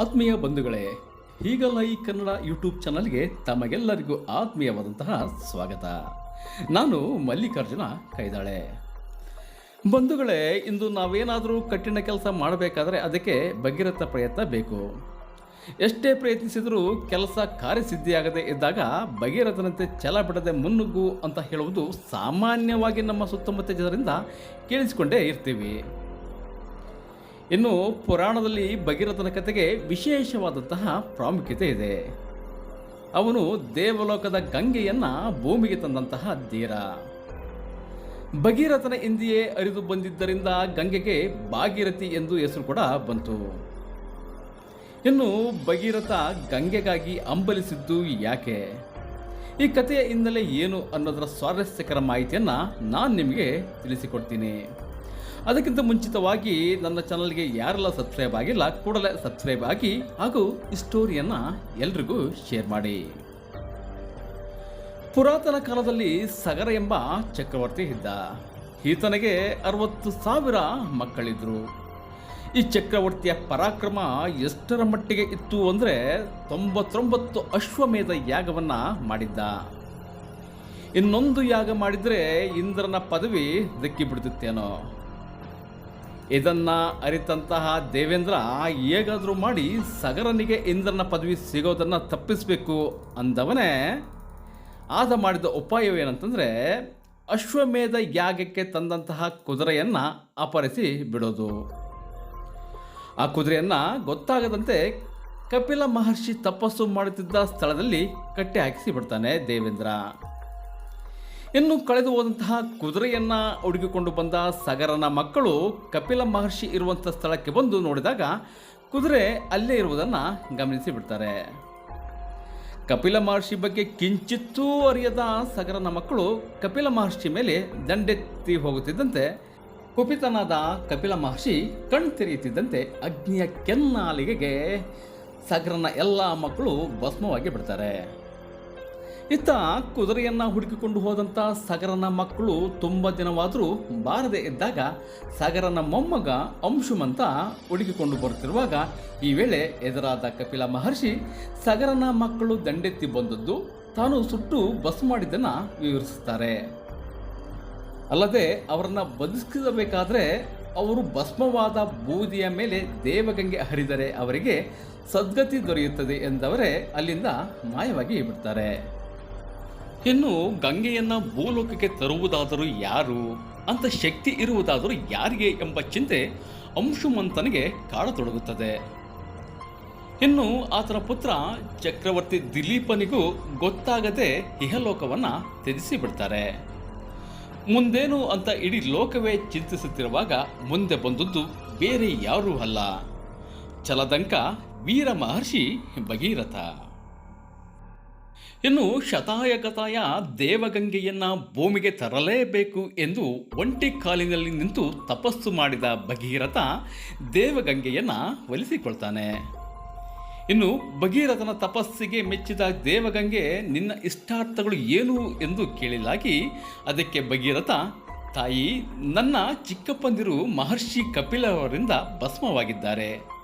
ಆತ್ಮೀಯ ಬಂಧುಗಳೇ, ಹೀಗಲ್ಲ ಈ ಕನ್ನಡ ಯೂಟ್ಯೂಬ್ ಚಾನಲ್ಗೆ ತಮಗೆಲ್ಲರಿಗೂ ಆತ್ಮೀಯವಾದಂತಹ ಸ್ವಾಗತ. ನಾನು ಮಲ್ಲಿಕಾರ್ಜುನ ಕೈದಾಳೆ. ಬಂಧುಗಳೇ, ಇಂದು ನಾವೇನಾದರೂ ಕಠಿಣ ಕೆಲಸ ಮಾಡಬೇಕಾದ್ರೆ ಅದಕ್ಕೆ ಭಗೀರಥ ಪ್ರಯತ್ನ ಬೇಕು. ಎಷ್ಟೇ ಪ್ರಯತ್ನಿಸಿದರೂ ಕೆಲಸ ಕಾರ್ಯಸಿದ್ಧಿಯಾಗದೆ ಇದ್ದಾಗ ಭಗೀರಥನಂತೆ ಛಲ ಬಿಡದೆ ಮುನ್ನುಗ್ಗು ಅಂತ ಹೇಳುವುದು ಸಾಮಾನ್ಯವಾಗಿ ನಮ್ಮ ಸುತ್ತಮುತ್ತ ಜನರಿಂದ ಕೇಳಿಸಿಕೊಂಡೇ ಇರ್ತೀವಿ. ಇನ್ನು ಪುರಾಣದಲ್ಲಿ ಭಗೀರಥನ ಕಥೆಗೆ ವಿಶೇಷವಾದಂತಹ ಪ್ರಾಮುಖ್ಯತೆ ಇದೆ. ಅವನು ದೇವಲೋಕದ ಗಂಗೆಯನ್ನ ಭೂಮಿಗೆ ತಂದಂತಹ ಧೀರ. ಭಗೀರಥನ ಹಿಂದೆಯೇ ಅರಿದು ಬಂದಿದ್ದರಿಂದ ಗಂಗೆಗೆ ಭಾಗೀರಥಿ ಎಂದು ಹೆಸರು ಕೂಡ ಬಂತು. ಇನ್ನು ಭಗೀರಥ ಗಂಗೆಗಾಗಿ ಅಂಬಲಿಸಿದ್ದು ಯಾಕೆ? ಈ ಕಥೆಯ ಹಿನ್ನೆಲೆ ಏನು ಅನ್ನೋದರ ಸ್ವಾರಸ್ಯಕರ ಮಾಹಿತಿಯನ್ನು ನಾನು ನಿಮಗೆ ತಿಳಿಸಿಕೊಡ್ತೀನಿ. ಅದಕ್ಕಿಂತ ಮುಂಚಿತವಾಗಿ ನನ್ನ ಚಾನಲ್ಗೆ ಯಾರೆಲ್ಲ ಸಬ್ಸ್ಕ್ರೈಬ್ ಆಗಿಲ್ಲ, ಕೂಡಲೇ ಸಬ್ಸ್ಕ್ರೈಬ್ ಆಗಿ ಹಾಗೂ ಈ ಸ್ಟೋರಿಯನ್ನು ಎಲ್ರಿಗೂ ಶೇರ್ ಮಾಡಿ. ಪುರಾತನ ಕಾಲದಲ್ಲಿ ಸಗರ ಎಂಬ ಚಕ್ರವರ್ತಿ ಇದ್ದ. ಈತನಿಗೆ ಅರವತ್ತು ಸಾವಿರ ಮಕ್ಕಳಿದ್ರು. ಈ ಚಕ್ರವರ್ತಿಯ ಪರಾಕ್ರಮ ಎಷ್ಟರ ಮಟ್ಟಿಗೆ ಇತ್ತು ಅಂದರೆ ತೊಂಬತ್ತೊಂಬತ್ತು ಅಶ್ವಮೇಧ ಯಾಗವನ್ನು ಮಾಡಿದ್ದ. ಇನ್ನೊಂದು ಯಾಗ ಮಾಡಿದರೆ ಇಂದ್ರನ ಪದವಿ ದಕ್ಕಿ ಇದನ್ನ ಅರಿತಂತಹ ದೇವೇಂದ್ರ ಹೇಗಾದರೂ ಮಾಡಿ ಸಗರನಿಗೆ ಇಂದ್ರನ ಪದವಿ ಸಿಗೋದನ್ನು ತಪ್ಪಿಸಬೇಕು ಅಂದವನೇ, ಆದ ಮಾಡಿದ ಉಪಾಯವೇನಂತಂದರೆ, ಅಶ್ವಮೇಧ ಯಾಗಕ್ಕೆ ತಂದಂತಹ ಕುದುರೆಯನ್ನು ಅಪಹರಿಸಿ ಬಿಡೋದು. ಆ ಕುದುರೆಯನ್ನು ಗೊತ್ತಾಗದಂತೆ ಕಪಿಲ ಮಹರ್ಷಿ ತಪಸ್ಸು ಮಾಡುತ್ತಿದ್ದ ಸ್ಥಳದಲ್ಲಿ ಕಟ್ಟಿ ಹಾಕಿಸಿ ಬಿಡ್ತಾನೆ ದೇವೇಂದ್ರ. ಇನ್ನು ಕಳೆದು ಹೋದಂತಹ ಕುದುರೆಯನ್ನ ಹುಡುಕಿಕೊಂಡು ಬಂದ ಸಗರನ ಮಕ್ಕಳು ಕಪಿಲ ಮಹರ್ಷಿ ಇರುವಂಥ ಸ್ಥಳಕ್ಕೆ ಬಂದು ನೋಡಿದಾಗ ಕುದುರೆ ಅಲ್ಲೇ ಇರುವುದನ್ನು ಗಮನಿಸಿ ಬಿಡ್ತಾರೆ. ಕಪಿಲ ಮಹರ್ಷಿ ಬಗ್ಗೆ ಕಿಂಚಿತ್ತೂ ಅರಿಯದ ಸಗರನ ಮಕ್ಕಳು ಕಪಿಲ ಮಹರ್ಷಿ ಮೇಲೆ ದಂಡೆತ್ತಿ ಹೋಗುತ್ತಿದ್ದಂತೆ ಕುಪಿತನಾದ ಕಪಿಲ ಮಹರ್ಷಿ ಕಣ್ ತೆರೆಯುತ್ತಿದ್ದಂತೆ ಅಗ್ನಿಯ ಕೆನ್ನಾಲಿಗೆಗೆ ಸಗರನ ಎಲ್ಲ ಮಕ್ಕಳು ಭಸ್ಮವಾಗಿ ಬಿಡ್ತಾರೆ. ಇತ್ತ ಕುದುರೆಯನ್ನ ಹುಡುಕಿಕೊಂಡು ಹೋದಂಥ ಸಗರನ ಮಕ್ಕಳು ತುಂಬ ದಿನವಾದರೂ ಬಾರದೆ ಇದ್ದಾಗ ಸಗರನ ಮೊಮ್ಮಗ ಅಂಶುಮಂತ ಹುಡುಕಿಕೊಂಡು ಬರುತ್ತಿರುವಾಗ ಈ ವೇಳೆ ಎದುರಾದ ಕಪಿಲ ಮಹರ್ಷಿ ಸಗರನ ಮಕ್ಕಳು ದಂಡೆತ್ತಿ ಬಂದದ್ದು ತಾನು ಸುಟ್ಟು ಬಸ್ ಮಾಡಿದ್ದನ್ನು ವಿವರಿಸುತ್ತಾರೆ. ಅಲ್ಲದೆ ಅವರನ್ನು ಬದುಕಿಸಬೇಕಾದ್ರೆ ಅವರು ಭಸ್ಮವಾದ ಬೂದಿಯ ಮೇಲೆ ದೇವಗಂಗೆ ಹರಿದರೆ ಅವರಿಗೆ ಸದ್ಗತಿ ದೊರೆಯುತ್ತದೆ ಎಂದವರೇ ಅಲ್ಲಿಂದ ಮಾಯವಾಗಿ ಬಿಡ್ತಾರೆ. ಇನ್ನು ಗಂಗೆಯನ್ನ ಭೂಲೋಕಕ್ಕೆ ತರುವುದಾದರೂ ಯಾರು? ಅಂತ ಶಕ್ತಿ ಇರುವುದಾದರೂ ಯಾರಿಗೆ ಎಂಬ ಚಿಂತೆ ಅಂಶುಮಂತನಿಗೆ ಕಾಡತೊಡಗುತ್ತದೆ. ಇನ್ನು ಆತನ ಪುತ್ರ ಚಕ್ರವರ್ತಿ ದಿಲೀಪನಿಗೂ ಗೊತ್ತಾಗದೆ ಇಹಲೋಕವನ್ನು ತ್ಯಜಿಸಿ ಬಿಡ್ತಾರೆ ಮುಂದೇನು ಅಂತ ಇಡೀ ಲೋಕವೇ ಚಿಂತಿಸುತ್ತಿರುವಾಗ ಮುಂದೆ ಬಂದದ್ದು ಬೇರೆ ಯಾರೂ ಅಲ್ಲ. ಚಲದಂಕ ವೀರ ಮಹರ್ಷಿ ಭಗೀರಥ. ಇನ್ನು ಶತಾಯಗತಾಯ ದೇವಗಂಗೆಯನ್ನ ಭೂಮಿಗೆ ತರಲೇಬೇಕು ಎಂದು ಒಂಟಿ ಕಾಲಿನಲ್ಲಿ ನಿಂತು ತಪಸ್ಸು ಮಾಡಿದ ಭಗೀರಥ ದೇವಗಂಗೆಯನ್ನ ಒಲಿಸಿಕೊಳ್ತಾನೆ. ಇನ್ನು ಭಗೀರಥನ ತಪಸ್ಸಿಗೆ ಮೆಚ್ಚಿದ ದೇವಗಂಗೆ ನಿನ್ನ ಇಷ್ಟಾರ್ಥಗಳು ಏನು ಎಂದು ಕೇಳಿಲಾಗಿ ಅದಕ್ಕೆ ಭಗೀರಥ, ತಾಯಿ, ನನ್ನ ಚಿಕ್ಕಪ್ಪಂದಿರು ಮಹರ್ಷಿ ಕಪಿಲವರಿಂದ ಭಸ್ಮವಾಗಿದ್ದಾರೆ.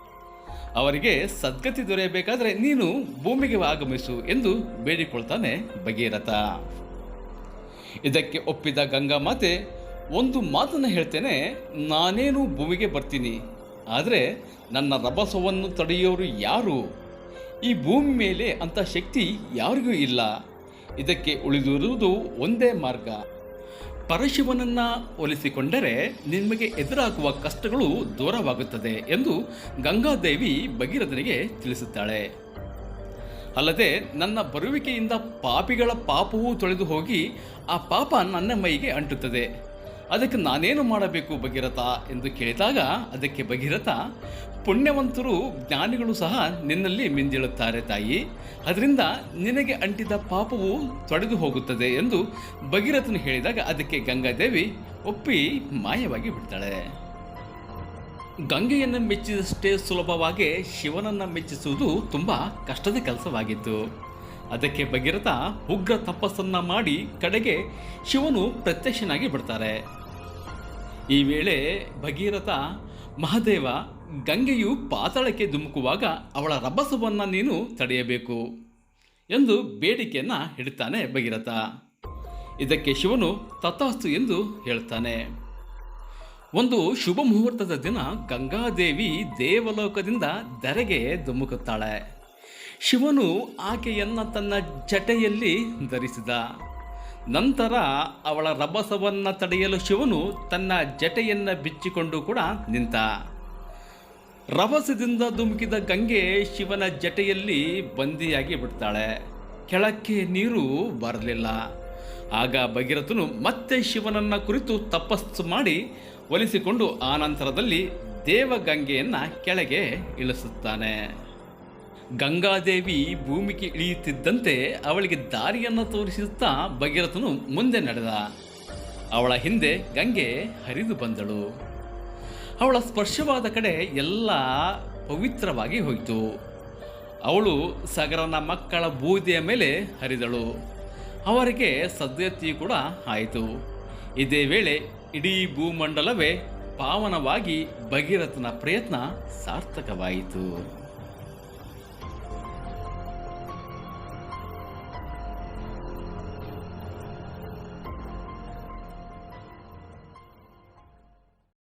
ಅವರಿಗೆ ಸದ್ಗತಿ ದೊರೆಯಬೇಕಾದರೆ ನೀನು ಭೂಮಿಗೆ ಆಗಮಿಸು ಎಂದು ಬೇಡಿಕೊಳ್ತಾನೆ ಭಗೀರಥ. ಇದಕ್ಕೆ ಒಪ್ಪಿದ ಗಂಗಾ ಮಾತೆ, ಒಂದು ಮಾತನ್ನು ಹೇಳ್ತೇನೆ, ನಾನೇನು ಭೂಮಿಗೆ ಬರ್ತೀನಿ, ಆದರೆ ನನ್ನ ರಭಸವನ್ನು ತಡೆಯೋರು ಯಾರು? ಈ ಭೂಮಿ ಮೇಲೆ ಅಂಥ ಶಕ್ತಿ ಯಾರಿಗೂ ಇಲ್ಲ. ಇದಕ್ಕೆ ಉಳಿದಿರುವುದು ಒಂದೇ ಮಾರ್ಗ. ಪರಶಿವನನ್ನ ಒಲಿಸಿಕೊಂಡರೆ ನಿಮಗೆ ಎದುರಾಗುವ ಕಷ್ಟಗಳು ದೂರವಾಗುತ್ತದೆ ಎಂದು ಗಂಗಾದೇವಿ ಭಗೀರಥನಿಗೆ ತಿಳಿಸುತ್ತಾಳೆ. ಅಲ್ಲದೆ ನನ್ನ ಬರುವಿಕೆಯಿಂದ ಪಾಪಿಗಳ ಪಾಪವೂ ತೊಳೆದು ಹೋಗಿ ಆ ಪಾಪ ನನ್ನ ಮೈಗೆ ಅಂಟುತ್ತದೆ. ಅದಕ್ಕೆ ನಾನೇನು ಮಾಡಬೇಕು ಭಗೀರಥ ಎಂದು ಕೇಳಿದಾಗ ಅದಕ್ಕೆ ಭಗೀರಥ, ಪುಣ್ಯವಂತರು ಜ್ಞಾನಿಗಳು ಸಹ ನಿನ್ನಲ್ಲಿ ಮಿಂದಿಳುತ್ತಾರೆ ತಾಯಿ. ಅದರಿಂದ ನಿನಗೆ ಅಂಟಿದ ಪಾಪವು ತೊಡೆದು ಹೋಗುತ್ತದೆ ಎಂದು ಭಗೀರಥನು ಹೇಳಿದಾಗ ಅದಕ್ಕೆ ಗಂಗಾದೇವಿ ಒಪ್ಪಿ ಮಾಯವಾಗಿ ಬಿಡ್ತಾಳೆ. ಗಂಗೆಯನ್ನು ಮೆಚ್ಚಿದಷ್ಟೇ ಸುಲಭವಾಗಿ ಶಿವನನ್ನು ಮೆಚ್ಚಿಸುವುದು ತುಂಬ ಕಷ್ಟದ ಕೆಲಸವಾಗಿತ್ತು. ಅದಕ್ಕೆ ಭಗೀರಥ ಉಗ್ರ ತಪಸ್ಸನ್ನ ಮಾಡಿ ಕಡೆಗೆ ಶಿವನು ಪ್ರತ್ಯಕ್ಷನಾಗಿ ಬಿಡ್ತಾರೆ. ಈ ವೇಳೆ ಭಗೀರಥ, ಮಹಾದೇವ, ಗಂಗೆಯು ಪಾತಾಳಕ್ಕೆ ಧುಮುಕುವಾಗ ಅವಳ ರಭಸವನ್ನು ನೀನು ತಡೆಯಬೇಕು ಎಂದು ಬೇಡಿಕೆಯನ್ನು ಹಿಡುತ್ತಾನೆ ಭಗೀರಥ. ಇದಕ್ಕೆ ಶಿವನು ತಥಾಸ್ತು ಎಂದು ಹೇಳ್ತಾನೆ. ಒಂದು ಶುಭ ಮುಹೂರ್ತದ ದಿನ ಗಂಗಾದೇವಿ ದೇವಲೋಕದಿಂದ ಧರೆಗೆ ಧುಮುಕುತ್ತಾಳೆ. ಶಿವನು ಆಕೆಯನ್ನ ತನ್ನ ಜಟೆಯಲ್ಲಿ ಧರಿಸಿದ. ನಂತರ ಅವಳ ರಭಸವನ್ನು ತಡೆಯಲು ಶಿವನು ತನ್ನ ಜಟೆಯನ್ನು ಬಿಚ್ಚಿಕೊಂಡು ಕೂಡ ನಿಂತ. ರಭಸದಿಂದ ಧುಮುಕಿದ ಗಂಗೆ ಶಿವನ ಜಟೆಯಲ್ಲಿ ಬಂದಿಯಾಗಿ ಬಿಡ್ತಾಳೆ. ಕೆಳಕ್ಕೆ ನೀರು ಬರಲಿಲ್ಲ. ಆಗ ಭಗೀರಥನು ಮತ್ತೆ ಶಿವನನ್ನ ಕುರಿತು ತಪಸ್ಸು ಮಾಡಿ ಒಲಿಸಿಕೊಂಡು ಆ ನಂತರದಲ್ಲಿ ದೇವಗಂಗೆಯನ್ನ ಕೆಳಗೆ ಇಳಿಸುತ್ತಾನೆ. ಗಂಗಾದೇವಿ ಭೂಮಿಗೆ ಇಳಿಯುತ್ತಿದ್ದಂತೆ ಅವಳಿಗೆ ದಾರಿಯನ್ನು ತೋರಿಸುತ್ತಾ ಭಗೀರಥನು ಮುಂದೆ ನಡೆದ. ಅವಳ ಹಿಂದೆ ಗಂಗೆ ಹರಿದು ಬಂದಳು. ಅವಳ ಸ್ಪರ್ಶವಾದ ಕಡೆ ಎಲ್ಲ ಪವಿತ್ರವಾಗಿ ಹೋಯಿತು. ಅವಳು ಸಗರನ ಮಕ್ಕಳ ಬೂದಿಯ ಮೇಲೆ ಹರಿದಳು. ಅವರಿಗೆ ಸದ್ಯತಿ ಕೂಡ ಆಯಿತು. ಇದೇ ವೇಳೆ ಇಡೀ ಭೂಮಂಡಲವೇ ಪಾವನವಾಗಿ ಭಗೀರಥನ ಪ್ರಯತ್ನ ಸಾರ್ಥಕವಾಯಿತು.